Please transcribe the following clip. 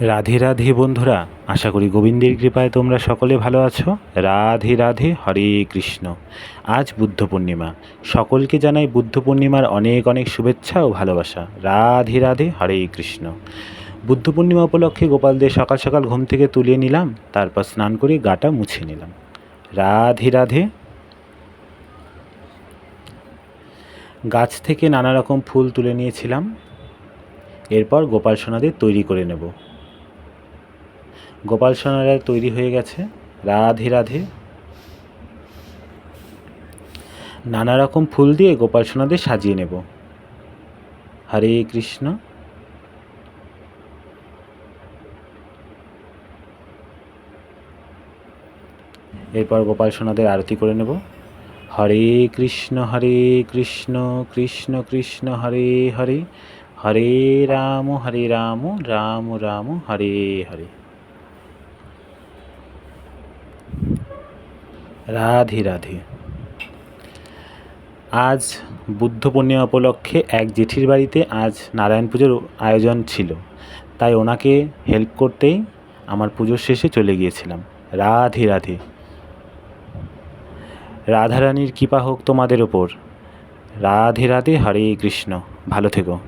রাধে রাধে বন্ধুরা, আশা করি গোবিন্দের কৃপায় তোমরা সকলে ভালো আছো। রাধে রাধে, হরে কৃষ্ণ। আজ বুদ্ধ পূর্ণিমা। সকলকে জানাই বুদ্ধ পূর্ণিমার অনেক অনেক শুভেচ্ছা ও ভালোবাসা। রাধে রাধে, হরে কৃষ্ণ। বুদ্ধ পূর্ণিমা উপলক্ষে গোপালদের সকাল সকাল ঘুম থেকে তুলিয়ে নিলাম, তারপর স্নান করে গাটা মুছে নিলাম। রাধে রাধে। গাছ থেকে নানা রকম ফুল তুলে নিয়েছিলাম। এরপর গোপাল সোনাদের তৈরি করে নেব। গোপাল সোনারা তৈরি হয়ে গেছে রাধে রাধে। নানা রকম ফুল দিয়ে গোপাল সোনাদের সাজিয়ে নেব। হরে কৃষ্ণ। এরপর গোপাল সোনাদের আরতি করে নেব। হরে কৃষ্ণ হরে কৃষ্ণ কৃষ্ণ কৃষ্ণ, হরে হরে। হরে রাম হরে রাম রাম রাম, হরে হরে। রাধে রাধে। আজ বুদ্ধ পূর্ণিমা উপলক্ষে এক জেঠির বাড়িতে আজ নারায়ণ পুজোর আয়োজন ছিল। তাই ওনাকে হেল্প করতেই আমার পুজোর শেষে চলে গিয়েছিলাম। রাধে রাধে। রাধারানীর কৃপা হোক তোমাদের ওপর। রাধে রাধে হরে কৃষ্ণ। ভালো থেকো।